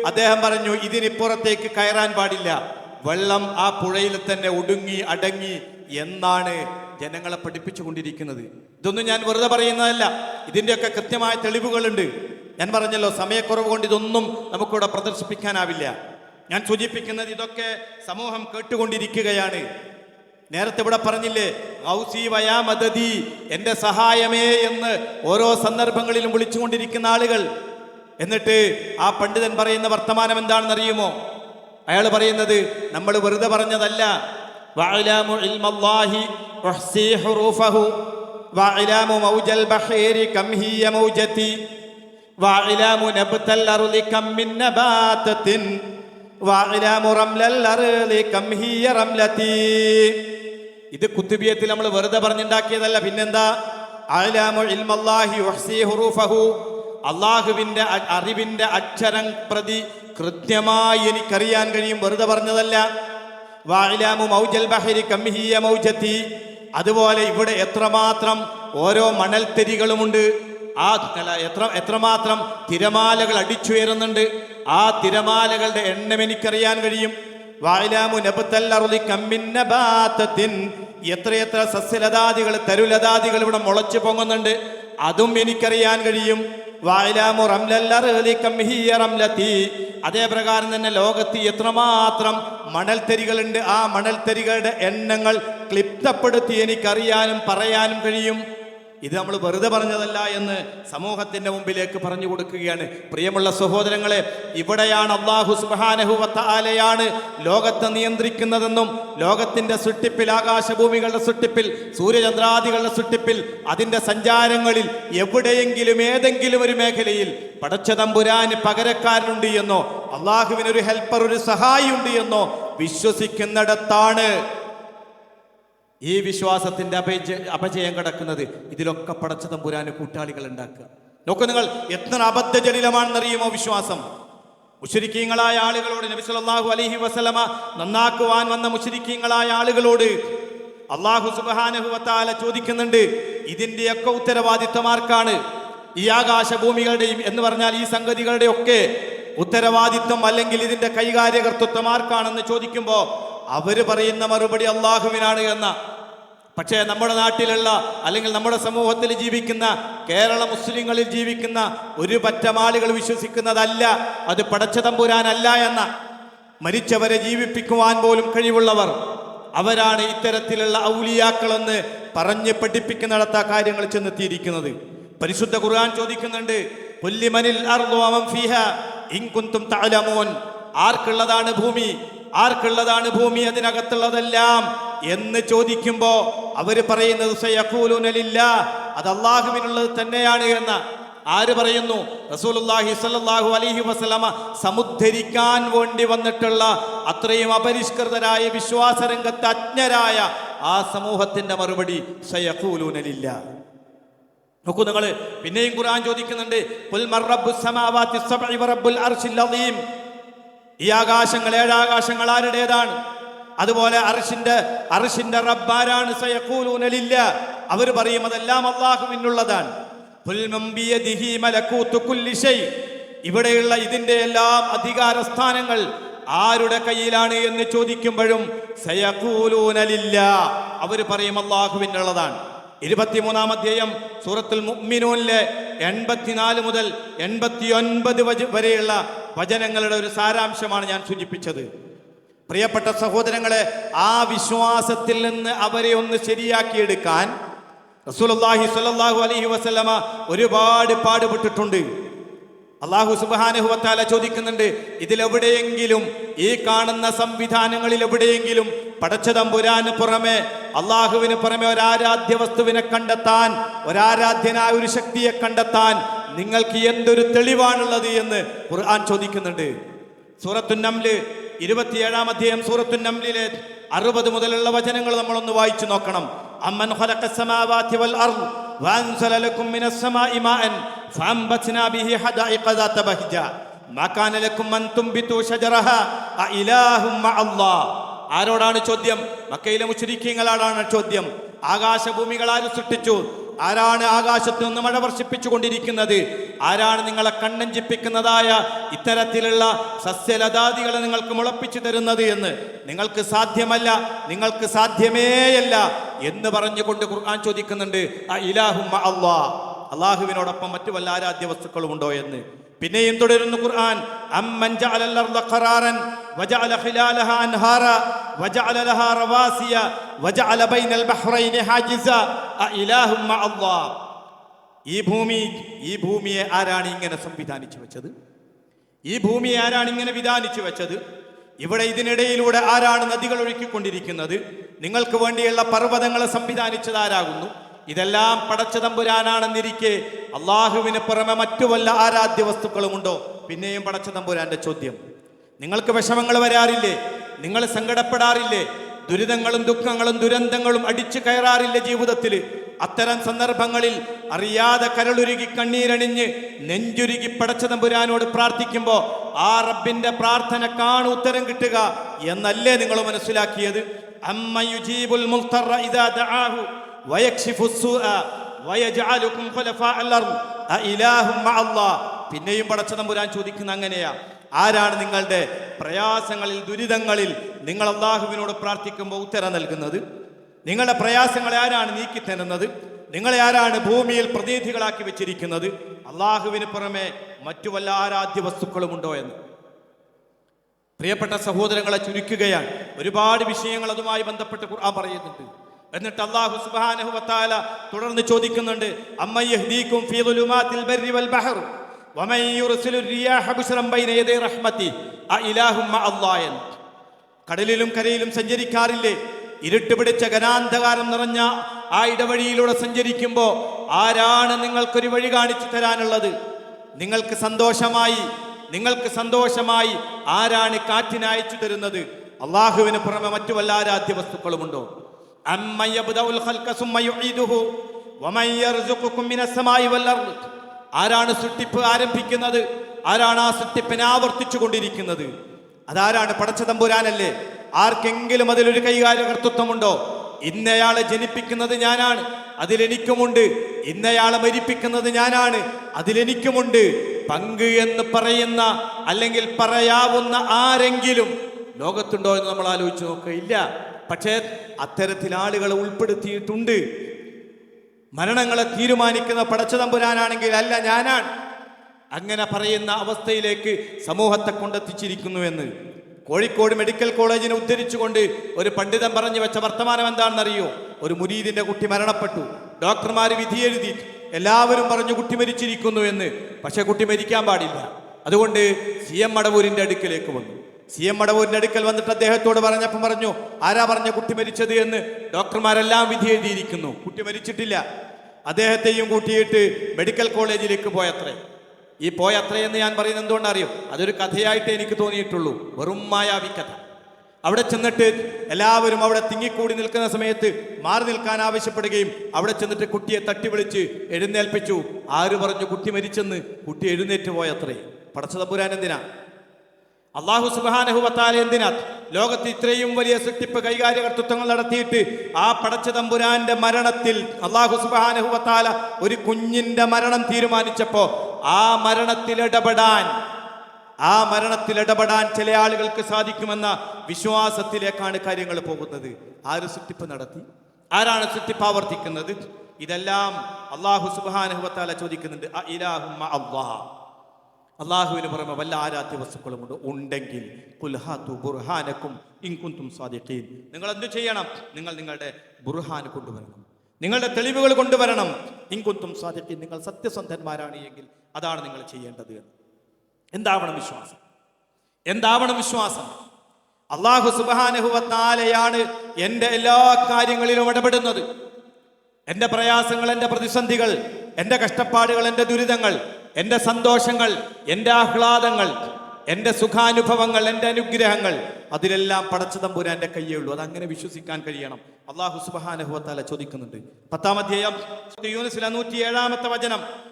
അദ്ദേഹം പറഞ്ഞു ഇതിനിപ്പുറത്തേക്ക് കയറാൻ പാടില്ല. വെള്ളം ആ പുഴയിൽ തന്നെ ഒടുങ്ങി അടങ്ങി എന്നാണ് ജനങ്ങളെ പഠിപ്പിച്ചു കൊണ്ടിരിക്കുന്നത്. ഇതൊന്നും ഞാൻ വെറുതെ പറയുന്നതല്ല. ഇതിന്റെയൊക്കെ കൃത്യമായ തെളിവുകളുണ്ട്. ഞാൻ പറഞ്ഞല്ലോ സമയക്കുറവ് കൊണ്ട് ഇതൊന്നും നമുക്കിവിടെ പ്രദർശിപ്പിക്കാനാവില്ല. ഞാൻ സൂചിപ്പിക്കുന്നത് ഇതൊക്കെ സമൂഹം കേട്ടുകൊണ്ടിരിക്കുകയാണ്. നേരത്തെ ഇവിടെ പറഞ്ഞില്ലേ ഔസി വയാ മദതി എന്റെ സഹായമേ എന്ന് ഓരോ സന്ദർഭങ്ങളിലും വിളിച്ചുകൊണ്ടിരിക്കുന്ന ആളുകൾ. എന്നിട്ട് ആ പണ്ഡിതൻ പറയുന്ന വർത്തമാനം എന്താണെന്ന് അറിയുമോ? അയാൾ പറയുന്നത് നമ്മൾ വെറുതെ പറഞ്ഞതല്ല. ഇത് കുത്തുബിയത്തിൽ നമ്മൾ വെറുതെ പറഞ്ഞുണ്ടാക്കിയതല്ല. പിന്നെന്താ? അലാമു ഇൽമല്ലാഹി ഹുറൂഫഹു. അള്ളാഹുവിന്റെ അറിവിന്റെ അക്ഷരം പ്രതി കൃത്യമായി എനിക്കറിയാൻ കഴിയും. വെറുതെ പറഞ്ഞതല്ല. വായിലാമു മൗജൽ ബഹരി കമ്മിഹിയ മൗജത്തി. അതുപോലെ ഇവിടെ എത്രമാത്രം ഓരോ മണൽത്തരികളുമുണ്ട്. ആ എത്ര എത്രമാത്രം തിരമാലകൾ അടിച്ചുയരുന്നുണ്ട്. ആ തിരമാലകളുടെ എണ്ണം എനിക്കറിയാൻ കഴിയും. വായിലാമു നബത്തൽ കമ്മിന്നബാത്തത്തിൻ എത്രയെത്ര സസ്യലതാദികൾ തരുലതാദികൾ ഇവിടെ മുളച്ചു പൊങ്ങുന്നുണ്ട്. അതും എനിക്കറിയാൻ കഴിയും. അതേ പ്രകാരം തന്നെ ലോകത്ത് എത്രമാത്രം മണൽത്തരികളുണ്ട് ആ മണൽത്തരികളുടെ എണ്ണങ്ങൾ ക്ലിപ്തപ്പെടുത്തി എനിക്കറിയാനും പറയാനും കഴിയും. ഇത് നമ്മൾ വെറുതെ പറഞ്ഞതല്ല എന്ന് സമൂഹത്തിന്റെ മുമ്പിലേക്ക് പറഞ്ഞു കൊടുക്കുകയാണ്. പ്രിയമുള്ള സഹോദരങ്ങളെ ഇവിടെയാണ് അള്ളാഹു സുബാനഹുവത്താലയാണ് ലോകത്തെ നിയന്ത്രിക്കുന്നതെന്നും ലോകത്തിന്റെ സൃഷ്ടിപ്പിൽ ആകാശഭൂമികളുടെ സൃഷ്ടിപ്പിൽ സൂര്യചന്ദ്രാദികളുടെ സൃഷ്ടിപ്പിൽ അതിന്റെ സഞ്ചാരങ്ങളിൽ എവിടെയെങ്കിലും ഏതെങ്കിലും ഒരു മേഖലയിൽ പടച്ച തമ്പുരാന് പകരക്കാരനുണ്ട് എന്നോ അള്ളാഹുവിനൊരു ഹെൽപ്പർ ഒരു സഹായി ഉണ്ട് എന്നോ വിശ്വസിക്കുന്നിടത്താണ്. ഈ വിശ്വാസത്തിന്റെ അപജ അപജയം കിടക്കുന്നത് ഇതിലൊക്കെ പടച്ച തമ്പുരാന് കൂട്ടാളികൾ ഉണ്ടാക്കുക. നോക്കൂ നിങ്ങൾ എത്ര അബദ്ധജടിലമാണെന്നറിയുമോ വിശ്വാസം? മുഷരിക്കീങ്ങളായ ആളുകളോട് നബി സല്ലല്ലാഹു അലൈഹി വസല്ലമ നന്നാക്കുവാൻ വന്ന മുഷരിക്കീങ്ങളായ ആളുകളോട് അള്ളാഹു സുബാനഹുവത്താല ചോദിക്കുന്നുണ്ട് ചോദിക്കുന്നുണ്ട് ഇതിന്റെയൊക്കെ ഉത്തരവാദിത്വമാർക്കാണ് ഈ ആകാശഭൂമികളുടെയും എന്ന് പറഞ്ഞാൽ ഈ സംഗതികളുടെ ഒക്കെ ഉത്തരവാദിത്വം അല്ലെങ്കിൽ ഇതിന്റെ കൈകാര്യകർത്തൃത്വം ആർക്കാണെന്ന് ചോദിക്കുമ്പോ അവർ പറയുന്ന മറുപടി അള്ളാഹുവിനാണ് എന്ന പക്ഷേ നമ്മുടെ നാട്ടിലുള്ള അല്ലെങ്കിൽ നമ്മുടെ സമൂഹത്തിൽ ജീവിക്കുന്ന കേരള മുസ്ലിങ്ങളിൽ ജീവിക്കുന്ന ഒരു പറ്റമാളികൾ വിശ്വസിക്കുന്നതല്ല അത് പടച്ച തമ്പുരാനല്ല എന്ന മരിച്ചവരെ ജീവിപ്പിക്കുവാൻ പോലും കഴിവുള്ളവർ. അവരാണ് ഇത്തരത്തിലുള്ള ഔലിയാക്കളെന്ന് പറഞ്ഞ് പഠിപ്പിക്കുന്നിടത്ത കാര്യങ്ങൾ ചെന്നെത്തിയിരിക്കുന്നത്. പരിശുദ്ധ ഖുർആൻ ചോദിക്കുന്നുണ്ട് ആർക്കുള്ളതാണ് ഭൂമി? ആർക്കുള്ളതാണ് ഭൂമി അതിനകത്തുള്ളതെല്ലാം എന്ന് ചോദിക്കുമ്പോ അവർ പറയുന്നത് സയഖൂലൂന ലില്ലാ അത് അള്ളാഹുവിനുള്ളത് തന്നെയാണ് എന്ന. ആര് പറയുന്നു? റസൂലുള്ളാഹി സ്വല്ലല്ലാഹു അലഹി വസ്ലമ സമുദ്ധരിക്കാൻ വേണ്ടി വന്നിട്ടുള്ള അത്രയും അപരിഷ്കൃതരായ വിശ്വാസരംഗത്തെ അജ്ഞരായ ആ സമൂഹത്തിന്റെ മറുപടി സയഖൂലൂന ലില്ലാ. നോക്കൂ നിങ്ങൾ പിന്നെയും ഖുർആൻ ചോദിക്കുന്നുണ്ട് ഈ ആകാശങ്ങൾ ഏഴാകാശങ്ങൾ ആരുടേതാണ്? അതുപോലെ അർഷിന്റെ അർഷിന്റെ റബ്ബാരാണ് സയക്കൂലൂനലില്ല ലില്ല. അവർ പറയും അതെല്ലാം അള്ളാഹുവിനുള്ളതാണ്. ഇവിടെയുള്ള ഇതിന്റെ എല്ലാം അധികാര സ്ഥാനങ്ങൾ ആരുടെ കയ്യിലാണ് എന്ന് ചോദിക്കുമ്പോഴും സയഖൂലൂന ലില്ല. അവർ പറയും അള്ളാഹുവിനുള്ളതാണ്. ഇരുപത്തിമൂന്നാം അധ്യായം സൂറത്തുൽ മുഅ്മിനൂനിലെ എൺപത്തിനാല് മുതൽ എൺപത്തി ഒൻപത് വരെയുള്ള വചനങ്ങളുടെ ഒരു സാരാംശമാണ് ഞാൻ സൂചിപ്പിച്ചത്. പ്രിയപ്പെട്ട സഹോദരങ്ങളെ ആ വിശ്വാസത്തിൽ നിന്ന് അവരെ ഒന്ന് ശരിയാക്കിയെടുക്കാൻ റസൂലുള്ളാഹി സ്വല്ലല്ലാഹു അലൈഹി വസല്ലമ ഒരുപാട് പാടുപെട്ടിട്ടുണ്ട്. അള്ളാഹു സുബാനുഹുവത്താല ചോദിക്കുന്നുണ്ട് ഇതിലെവിടെയെങ്കിലും ഈ കാണുന്ന സംവിധാനങ്ങളിൽ എവിടെയെങ്കിലും പടച്ചതമ്പുരാന് പുറമെ അള്ളാഹുവിന് പുറമെ ഒരാരാധ്യ വസ്തുവിനെ കണ്ടെത്താൻ ഒരാരാധ്യനായ ഒരു ശക്തിയെ കണ്ടെത്താൻ നിങ്ങൾക്ക് എന്തൊരു തെളിവാണുള്ളത് എന്ന് ഖുർആൻ ചോദിക്കുന്നുണ്ട് സൂറത്തു നംല് ഇരുപത്തിയേഴാം അധ്യായം സൂറത്തു നംലിലെ അറുപത് മുതലുള്ള വചനങ്ങൾ നമ്മളൊന്ന് വായിച്ചു നോക്കണം അമ്മൻ ഖലഖ السماوات والأرض وأنزل لكم من السماء ماء فأنبتنا به حدائق ذات بهجة ما كان لكم أن تنبتوا شجرها أإله مع الله ആരോടാണ് ചോദ്യം? മക്കയിലെ മുച്ചരിക്കങ്ങളാണ് ചോദ്യം. ആകാശഭൂമികൾ ആര് സൃഷ്ടിച്ചു. ആരാണ് ആകാശത്ത് നിന്ന് മഴ വർഷിപ്പിച്ചു കൊണ്ടിരിക്കുന്നത് ആരാണ് നിങ്ങളെ കണ്ണഞ്ചിപ്പിക്കുന്നതായ ഇത്തരത്തിലുള്ള സസ്യലതാദികളെ നിങ്ങൾക്ക് മുളപ്പിച്ചു തരുന്നത് എന്ന്? നിങ്ങൾക്ക് സാധ്യമല്ല നിങ്ങൾക്ക് സാധ്യമേയല്ല എന്ന് പറഞ്ഞുകൊണ്ട് ഖുർആൻ ചോദിക്കുന്നുണ്ട് അള്ളാഹുവിനോടൊപ്പം മറ്റു വല്ല ആരാധ്യ വസ്തുക്കളും ഉണ്ടോ എന്ന്? പിന്നെയും തുടരുന്നു ഖുർആൻ ജഅലൽ അർദ ഖറാറൻ. വജഅല خلالها അൻഹാറ وجعل لها റവാസിയ وجعل بين البحرين حاجزا അ مع الله ഈ ഭൂമി ഈ ഭൂമിയെ ആരാണ് ഇങ്ങനെ സംവിധാനിച്ചു വെച്ചത്? ഈ ഭൂമിയെ ആരാണ് ഇങ്ങനെ വിധാനിച്ചു വെച്ചത്? ഇവിടെ ഇതിനിടയിലൂടെ ആരാണ് നദികൾ ഒഴുക്കിക്കൊണ്ടിരിക്കുന്നത്? നിങ്ങൾക്ക് വേണ്ടിയുള്ള പർവതങ്ങളെ സംവിധാനിച്ചത് ആരാകുന്നു? ഇതെല്ലാം പടച്ച തമ്പുരാനാണെന്നിരിക്കെ അള്ളാഹുവിന് പുറമെ മറ്റു വല്ല ആരാധ്യ വസ്തുക്കളുമുണ്ടോ പിന്നെയും പടച്ച തമ്പുരാന്റെ ചോദ്യം. നിങ്ങൾക്ക് വിഷമങ്ങൾ വരാറില്ലേ? നിങ്ങൾ സങ്കടപ്പെടാറില്ലേ? ദുരിതങ്ങളും ദുഃഖങ്ങളും ദുരന്തങ്ങളും അടിച്ചു കയറാറില്ല ജീവിതത്തിൽ അത്തരം സന്ദർഭങ്ങളിൽ അറിയാതെ കരളുരുകി കണ്ണീരണിഞ്ഞ് നെഞ്ചുരുകി പടച്ച തമ്പുരാനോട് പ്രാർത്ഥിക്കുമ്പോൾ ആ റബ്ബിന്റെ പ്രാർത്ഥന കാണു ഉത്തരം കിട്ടുക എന്നല്ലേ നിങ്ങൾ മനസ്സിലാക്കിയത്? പിന്നെയും പടച്ച തമ്പുരാൻ ചോദിക്കുന്ന അങ്ങനെയാ. ആരാണ് നിങ്ങളുടെ പ്രയാസങ്ങളിൽ ദുരിതങ്ങളിൽ നിങ്ങൾ അള്ളാഹുവിനോട് പ്രാർത്ഥിക്കുമ്പോൾ ഉത്തരം നൽകുന്നത്? നിങ്ങളുടെ പ്രയാസങ്ങളെ ആരാണ് നീക്കി തരുന്നത്? നിങ്ങളെ ആരാണ് ഭൂമിയിൽ പ്രതിനിധികളാക്കി വെച്ചിരിക്കുന്നത്? അള്ളാഹുവിന് പുറമെ മറ്റു വല്ല ആരാധ്യ വസ്തുക്കളും ഉണ്ടോ എന്ന്? പ്രിയപ്പെട്ട സഹോദരങ്ങളെ ചുരുക്കുകയാണ്. ഒരുപാട് വിഷയങ്ങൾ അതുമായി ബന്ധപ്പെട്ട് ഖുർആൻ പറയുന്നുണ്ട്. എന്നിട്ട് അള്ളാഹു സുബാനഹു വത്താല തുടർന്ന് ചോദിക്കുന്നുണ്ട് അമ്മ യഹ്ദീക്കും ഫീ കടലിലും കരയിലും സഞ്ചരിക്കാറില്ലേ? ഇരുട്ട് പിടിച്ച ഘനാന്ധകാരം നിറഞ്ഞ ആ ഇടവഴിയിലൂടെ സഞ്ചരിക്കുമ്പോൾ ആരാണ് നിങ്ങൾക്കൊരു വഴി കാണിച്ചു തരാനുള്ളത്? നിങ്ങൾക്ക് സന്തോഷമായി നിങ്ങൾക്ക് സന്തോഷമായി ആരാണ് കാറ്റിന് അയച്ചു തരുന്നത്? അള്ളാഹുവിന് പുറമെ മറ്റു വല്ല ആരാധ്യ വസ്തുക്കളുമുണ്ടോ അമ്മ ആരാണ് സൃഷ്ടിപ്പ് ആരംഭിക്കുന്നത്? ആരാണ് ആ സൃഷ്ടിപ്പിനെ ആവർത്തിച്ചു കൊണ്ടിരിക്കുന്നത് അതാരാണ് പടച്ച തമ്പുരാനല്ലേ? ആർക്കെങ്കിലും അതിലൊരു കൈകാര്യ കർത്തൃത്വമുണ്ടോ ഇന്നയാളെ ജനിപ്പിക്കുന്നത് ഞാനാണ്. അതിലെനിക്കുമുണ്ട്. ഇന്നയാളെ മരിപ്പിക്കുന്നത് ഞാനാണ്. അതിലെനിക്കുമുണ്ട്. പങ്ക് എന്ന് പറയുന്ന അല്ലെങ്കിൽ പറയാവുന്ന ആരെങ്കിലും ലോകത്തുണ്ടോ എന്ന് നമ്മൾ ആലോചിച്ച് നോക്കുക. ഇല്ല. പക്ഷേ അത്തരത്തിൽ ആളുകളെ ഉൾപ്പെടുത്തിയിട്ടുണ്ട്. മരണങ്ങളെ തീരുമാനിക്കുന്ന പടച്ചതമ്പുരാനാണെങ്കിൽ അല്ല ഞാനാണ്. അങ്ങനെ പറയുന്ന അവസ്ഥയിലേക്ക് സമൂഹത്തെ കൊണ്ടെത്തിച്ചിരിക്കുന്നുവെന്ന് കോഴിക്കോട് മെഡിക്കൽ കോളേജിനെ ഉദ്ധരിച്ചുകൊണ്ട് ഒരു പണ്ഡിതൻ പറഞ്ഞു വെച്ച വർത്തമാനം എന്താണെന്നറിയോ? ഒരു മുരീദിന്റെ കുട്ടി മരണപ്പെട്ടു. ഡോക്ടർമാർ വിധിയെഴുതി എല്ലാവരും പറഞ്ഞു കുട്ടി മരിച്ചിരിക്കുന്നു എന്ന്. പക്ഷെ കുട്ടി മരിക്കാൻ പാടില്ല. അതുകൊണ്ട് സി എം മടവൂരിന്റെ അടുക്കിലേക്ക് വന്നു. സി എം മടവൂരിന്റെ അടുക്കൽ വന്നിട്ട് അദ്ദേഹത്തോട് പറഞ്ഞപ്പോൾ പറഞ്ഞു ആരാ പറഞ്ഞ കുട്ടി മരിച്ചത് എന്ന്? ഡോക്ടർമാരെല്ലാം വിധി എഴുതിയിരിക്കുന്നു. കുട്ടി മരിച്ചിട്ടില്ല. അദ്ദേഹത്തെയും കൂട്ടിയിട്ട് മെഡിക്കൽ കോളേജിലേക്ക് പോയത്രേ. ഈ പോയത്രയെന്ന് ഞാൻ പറയുന്നത് എന്തുകൊണ്ടറിയും? അതൊരു കഥയായിട്ട് എനിക്ക് തോന്നിയിട്ടുള്ളൂ. വെറും മായാവി കഥ അവിടെ ചെന്നിട്ട് എല്ലാവരും അവിടെ തിങ്ങിക്കൂടി നിൽക്കുന്ന സമയത്ത് മാറി നിൽക്കാൻ ആവശ്യപ്പെടുകയും അവിടെ ചെന്നിട്ട് കുട്ടിയെ തട്ടി വിളിച്ച് എഴുന്നേൽപ്പിച്ചു. ആര് പറഞ്ഞു കുട്ടി മരിച്ചെന്ന്? കുട്ടി എഴുന്നേറ്റ് പോയത്രേ. പടച്ചതമ്പുരാൻ എന്തിനാ? അള്ളാഹു സുബാനഹുവത്താല എന്തിനാ ലോകത്ത് ഇത്രയും വലിയ സൃഷ്ടിപ്പ് കൈകാര്യകർത്തൃത്വങ്ങൾ നടത്തിയിട്ട് ആ പടച്ച തമ്പുരാന്റെ മരണത്തിൽ അള്ളാഹു സുബാനഹുവത്താല ഒരു കുഞ്ഞിന്റെ മരണം തീരുമാനിച്ചപ്പോ ആ മരണത്തിൽ ഇടപെടാൻ ആ മരണത്തിൽ ഇടപെടാൻ ചില ആളുകൾക്ക് സാധിക്കുമെന്ന വിശ്വാസത്തിലേക്കാണ് കാര്യങ്ങൾ പോകുന്നത്. ആര് സൃഷ്ടിപ്പ് നടത്തി? ആരാണ് സൃഷ്ടിപ്പ് ആവർത്തിക്കുന്നത്? ഇതെല്ലാം അള്ളാഹു സുബാനഹുവത്താല ചോദിക്കുന്നുണ്ട്. അ ഇലാഹുമ്മ അള്ളാഹ്. അള്ളാഹുവിന് പുറമെ വല്ല ആരാധ്യ വസ്തുക്കളുമുണ്ട്. ഉണ്ടെങ്കിൽ കുൽഹാത്തു ബുർഹാനക്കും ഇൻകുന്തും സ്വാദിഖീൻ നിങ്ങൾ എന്തു ചെയ്യണം? നിങ്ങൾ നിങ്ങളുടെ ബുർഹാൻ കൊണ്ടുവരണം. നിങ്ങളുടെ തെളിവുകൾ കൊണ്ടുവരണം. ഇൻകുന്തും സ്വാദിഖീൻ നിങ്ങൾ സത്യസന്ധന്മാരാണ് എങ്കിൽ അതാണ് നിങ്ങൾ ചെയ്യേണ്ടത് എന്താവണം വിശ്വാസം? എന്താവണം വിശ്വാസം? അള്ളാഹു സുബാനഹുവത്താലയാണ് എന്റെ എല്ലാ കാര്യങ്ങളിലും ഇടപെടുന്നത്. എന്റെ പ്രയാസങ്ങൾ എന്റെ പ്രതിസന്ധികൾ എന്റെ കഷ്ടപ്പാടുകൾ എന്റെ ദുരിതങ്ങൾ. എന്റെ സന്തോഷങ്ങൾ എന്റെ ആഹ്ലാദങ്ങൾ എന്റെ സുഖാനുഭവങ്ങൾ എന്റെ അനുഗ്രഹങ്ങൾ അതിലെല്ലാം പടച്ച തമ്പുരാന്റെ കയ്യേ ഉള്ളൂ. അതങ്ങനെ വിശ്വസിക്കാൻ കഴിയണം. അള്ളാഹു സുബാനുഭവത്താല ചോദിക്കുന്നുണ്ട്. പത്താം അധ്യായം യൂനിസിലെ നൂറ്റി ഏഴാമത്തെ വചനം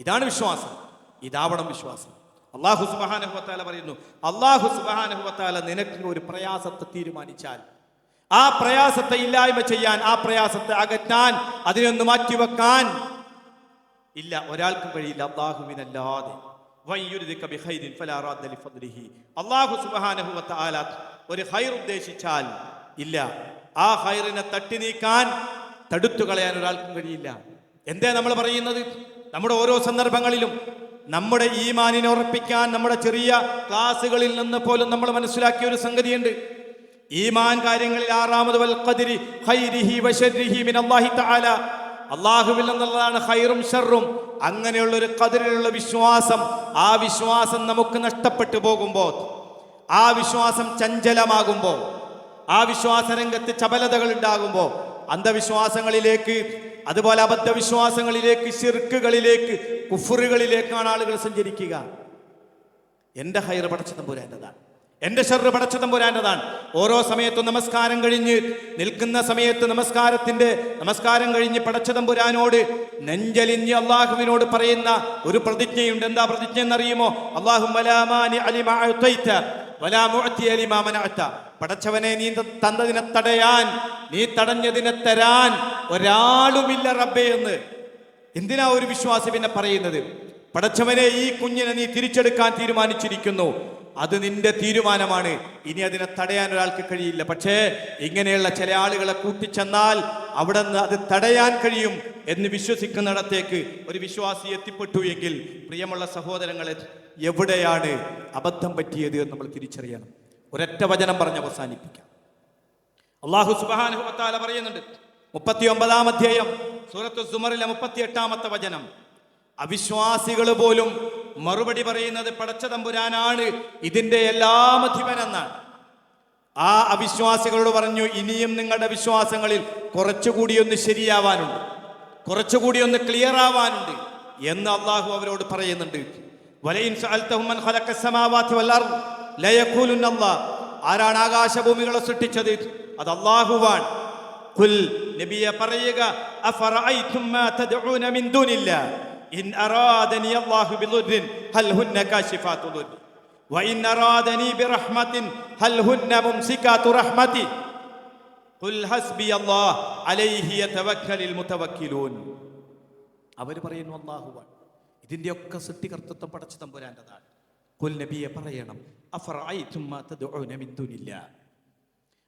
ഇതാണ് വിശ്വാസം. ഇതാവണം വിശ്വാസം. അള്ളാഹു സുബാനഹുവത്താല പറയുന്നു അള്ളാഹു സുബാനഹുവത്താല നിനക്ക് ഒരു പ്രയാസത്തെ തീരുമാനിച്ചാൽ ആ പ്രയാസത്തെ ഇല്ലായ്മ ചെയ്യാൻ ആ പ്രയാസത്തെ അകറ്റാൻ അതിനൊന്ന് മാറ്റിവെക്കാൻ ഇല്ല ഒരാൾക്കും കഴിയില്ല. അള്ളാഹുവിനല്ലാതെ. അള്ളാഹു സുബ്ഹാനഹു വ ഒരു ഹൈർ ഉദ്ദേശിച്ചാൽ ഇല്ല. ആ ഹൈറിനെ തട്ടി നീക്കാൻ തടുത്തു കളയാൻ ഒരാൾക്കും കഴിയില്ല. എന്തേ നമ്മൾ പറയുന്നത്? നമ്മുടെ ഓരോ സന്ദർഭങ്ങളിലും നമ്മുടെ ഈമാനിനെ ഉറപ്പിക്കാൻ നമ്മുടെ ചെറിയ ക്ലാസ്സുകളിൽ നിന്ന് പോലും നമ്മൾ മനസ്സിലാക്കിയ ഒരു സംഗതിയുണ്ട്. ഈമാൻ കാര്യങ്ങളിൽ ആറാമത് അള്ളാഹുവിൽ നിന്നുള്ളതാണ് ഹൈറും ഷെറും അങ്ങനെയുള്ള ഒരു കതിരിലുള്ള വിശ്വാസം ആ വിശ്വാസം നമുക്ക് നഷ്ടപ്പെട്ടു പോകുമ്പോൾ ആ വിശ്വാസം ചഞ്ചലമാകുമ്പോൾ ആ വിശ്വാസ രംഗത്ത് ചപലതകൾ ഉണ്ടാകുമ്പോൾ അന്ധവിശ്വാസങ്ങളിലേക്ക് അതുപോലെ അബദ്ധവിശ്വാസങ്ങളിലേക്ക് ശിർക്കുകളിലേക്ക് കുഫറുകളിലേക്കാണ് ആളുകൾ സഞ്ചരിക്കുക. എന്റെ ഹൈർ പടച്ചതമ്പുരാന്റെതാണ് എന്റെ ഷെറ് പടച്ചതമ്പുരാന്റെതാണ് ഓരോ സമയത്തും നമസ്കാരം കഴിഞ്ഞ് നിൽക്കുന്ന സമയത്ത് നമസ്കാരത്തിന്റെ നമസ്കാരം കഴിഞ്ഞ് പടച്ചതമ്പുരാനോട് നെഞ്ചലിഞ്ഞ് അള്ളാഹുവിനോട് പറയുന്ന ഒരു പ്രതിജ്ഞയുണ്ട്. എന്താ പ്രതിജ്ഞ എന്നറിയുമോ അള്ളാഹു പടച്ചവനെ നീ തന്നതിനെ തടയാൻ നീ തടഞ്ഞതിനെ തരാൻ ഒരാളുമില്ല റബ്ബേ എന്ന്. എന്തിനാ ഒരു വിശ്വാസി പിന്നെ പറയുന്നത്? പടച്ചവനെ ഈ കുഞ്ഞിനെ നീ തിരിച്ചെടുക്കാൻ തീരുമാനിച്ചിരിക്കുന്നു. അത് നിന്റെ തീരുമാനമാണ്. ഇനി അതിനെ തടയാൻ ഒരാൾക്ക് കഴിയില്ല. പക്ഷേ ഇങ്ങനെയുള്ള ചില ആളുകളെ കൂട്ടിച്ചെന്നാൽ അവിടെ നിന്ന് അത് തടയാൻ കഴിയും എന്ന് വിശ്വസിക്കുന്നിടത്തേക്ക് ഒരു വിശ്വാസി എത്തിപ്പെട്ടു എങ്കിൽ പ്രിയമുള്ള സഹോദരങ്ങളെ എവിടെയാണ് അബദ്ധം പറ്റിയത് എന്ന് നമ്മൾ തിരിച്ചറിയണം. ഒരൊറ്റ വചനം പറഞ്ഞ് അവസാനിപ്പിക്കാം. അള്ളാഹു സുബാനുഹത്താല പറയുന്നുണ്ട് മുപ്പത്തി ഒമ്പതാം അധ്യായം സൂറത്ത് സുമറിലെ മുപ്പത്തി എട്ടാമത്തെ വചനം. അവിശ്വാസികൾ പോലും മറുപടി പറയുന്നത് പടച്ച തമ്പുരാനാണ് ഇതിന്റെ എല്ലാം അധിപനെന്നാണ് ആ അവിശ്വാസികളോട് പറഞ്ഞു ഇനിയും നിങ്ങളുടെ വിശ്വാസങ്ങളിൽ കുറച്ചുകൂടി ഒന്ന് ശരിയാവാനുണ്ട് കുറച്ചുകൂടി ഒന്ന് ക്ലിയർ ആവാനുണ്ട് എന്ന് അള്ളാഹു അവരോട് പറയുന്നുണ്ട്. ولئن سألتهم من خلق السماوات والأرض لا يقولون الله. أرانا عاش أبو ميغلا سرتي شديد هذا الله هو قل نبي بريغا أفرأيتم ما تدعون من دون الله إن أرادني الله بضر هل هن كاشفات ضر وإن أرادني برحمة هل هن ممسكات رحمتي قل حسبي الله عليه يتوكل المتوكلون أبو الله هو ഇതിന്റെയൊക്കെ സൃഷ്ടികർത്തൃത്വം പടച്ചു തമ്പുരാന്റെതാണ് കുൽ നബിയെ പറയണം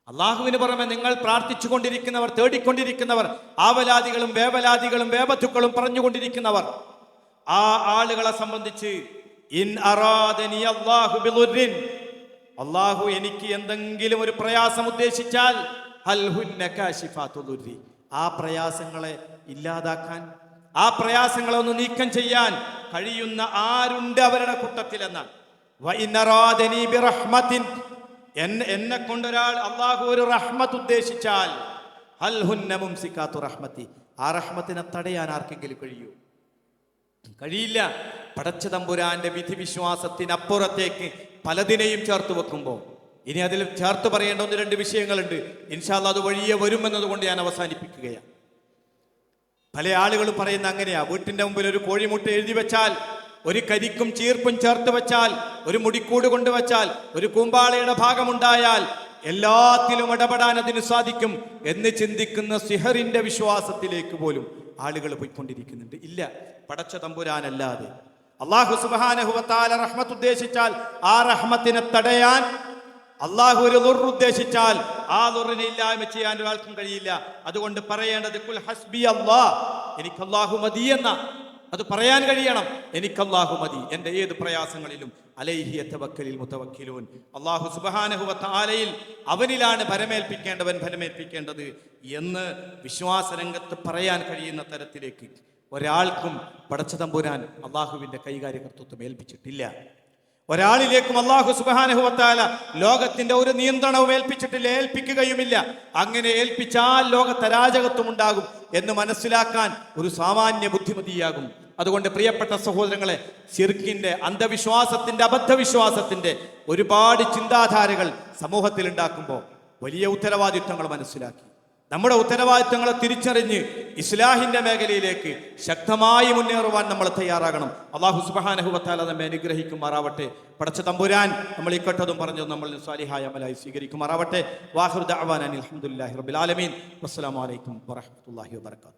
അള്ളാഹുവിന് പുറമെ നിങ്ങൾ പ്രാർത്ഥിച്ചു കൊണ്ടിരിക്കുന്നവർ തേടിക്കൊണ്ടിരിക്കുന്നവർ ആവലാദികളും വേവലാദികളും വേപത്തുക്കളും പറഞ്ഞുകൊണ്ടിരിക്കുന്നവർ ആ ആളുകളെ സംബന്ധിച്ച് ഇൻ അള്ളാഹു എനിക്ക് എന്തെങ്കിലും ഒരു പ്രയാസം ഉദ്ദേശിച്ചാൽ ആ പ്രയാസങ്ങളെ ഇല്ലാതാക്കാൻ ആ പ്രയാസങ്ങളെ ഒന്ന് നീക്കം ചെയ്യാൻ കഴിയുന്ന ആരുണ്ട് അവരുടെ ബിറഹ്മത്തിൻ. എന്നെ കൊണ്ടൊരാൾ അള്ളാഹു ഒരു റഹ്മത്ത് ഉദ്ദേശിച്ചാൽ റഹ്മത്തി. ആ റഹ്മത്തിനെ തടയാൻ ആർക്കെങ്കിലും കഴിയൂ? കഴിയില്ല. പടച്ച തമ്പുരാന്റെ വിധി വിശ്വാസത്തിനപ്പുറത്തേക്ക് പലതിനെയും ചേർത്ത് വെക്കുമ്പോൾ. ഇനി അതിൽ ചേർത്ത് പറയേണ്ട ഒന്ന് രണ്ട് വിഷയങ്ങളുണ്ട്. ഇൻഷാല്ല അത് വഴിയെ വരുമെന്നതുകൊണ്ട് ഞാൻ അവസാനിപ്പിക്കുകയാണ്. പല ആളുകൾ പറയുന്ന അങ്ങനെയാ. വീട്ടിന്റെ മുമ്പിൽ ഒരു കോഴിമുട്ട എഴുതി വെച്ചാൽ ഒരു കരിക്കും ചീർപ്പും ചേർത്ത് വെച്ചാൽ ഒരു മുടിക്കൂട് കൊണ്ടുവച്ചാൽ ഒരു കൂമ്പാളയുടെ ഭാഗമുണ്ടായാൽ എല്ലാത്തിലും ഇടപെടാൻ അതിന് സാധിക്കും എന്ന് ചിന്തിക്കുന്ന സിഹറിന്റെ വിശ്വാസത്തിലേക്ക് പോലും ആളുകൾ പോയിക്കൊണ്ടിരിക്കുന്നുണ്ട്. ഇല്ല പടച്ച തമ്പുരാനല്ലാതെ. അള്ളാഹു സുബാനഹുവത്താല റഹ്മത്ത് ഉദ്ദേശിച്ചാൽ ആ റഹ്മത്തിനെ തടയാൻ അള്ളാഹു ഒരു ലുർ ഉദ്ദേശിച്ചാൽ ആ ലുറിനെ ഇല്ലായ്മ ചെയ്യാൻ ഒരാൾക്കും കഴിയില്ല. അതുകൊണ്ട് പറയേണ്ടത് കുൽ ഹസ്ബി അള്ളാ എനിക്ക് അള്ളാഹു മതി എന്ന. അത് പറയാൻ കഴിയണം. എനിക്ക് അള്ളാഹു മതി എന്റെ ഏത് പ്രയാസങ്ങളിലും. അലൈഹി തവക്കലിൽ മുത്തവക്കിലൂൻ. അള്ളാഹു സുബഹാനഹുവത്ത ആലയിൽ അവനിലാണ് ഭരമേൽപ്പിക്കേണ്ടവൻ ഭരമേൽപ്പിക്കേണ്ടത് എന്ന് വിശ്വാസരംഗത്ത് പറയാൻ കഴിയുന്ന തരത്തിലേക്ക് ഒരാൾക്കും പടച്ചതമ്പുരാൻ അള്ളാഹുവിന്റെ കൈകാര്യകർത്തൃത്വം ഏൽപ്പിച്ചിട്ടില്ല. ഒരാളിലേക്കും അള്ളാഹു സുബാനഹുവത്താല ലോകത്തിന്റെ ഒരു നിയന്ത്രണവും ഏൽപ്പിച്ചിട്ടില്ല ഏൽപ്പിക്കുകയുമില്ല. അങ്ങനെ ഏൽപ്പിച്ചാൽ ലോകത്ത് അരാജകത്വം ഉണ്ടാകും എന്ന് മനസ്സിലാക്കാൻ ഒരു സാമാന്യ ബുദ്ധിമതിയാകും. അതുകൊണ്ട് പ്രിയപ്പെട്ട സഹോദരങ്ങളെ സിർക്കിന്റെ അന്ധവിശ്വാസത്തിന്റെ അബദ്ധവിശ്വാസത്തിന്റെ ഒരുപാട് ചിന്താധാരകൾ സമൂഹത്തിൽ ഉണ്ടാക്കുമ്പോൾ വലിയ ഉത്തരവാദിത്വങ്ങൾ മനസ്സിലാക്കി. നമ്മുടെ ഉത്തരവാദിത്തങ്ങളെ തിരിച്ചറിഞ്ഞ് ഇസ്ലാഹിന്റെ മേഖലയിലേക്ക് ശക്തമായി മുന്നേറുവാൻ നമ്മൾ തയ്യാറാകണം. അള്ളാഹു സുബാനഹുബത്താല നമ്മെ അനുഗ്രഹിക്കുമാറാവട്ടെ. പടച്ച തമ്പുരാൻ നമ്മൾ ഈ കെട്ടതും പറഞ്ഞു നമ്മൾ സ്വാലിഹായ അമലായി സ്വീകരിക്കുമാറാവട്ടെ. വാഹുദ് അവാൻ അലഹമുല്ലാഹി റബിൽ ആലമീൻ. അസ്സലാമലൈക്കും വറഹമത്തല്ലാഹി വാത്തു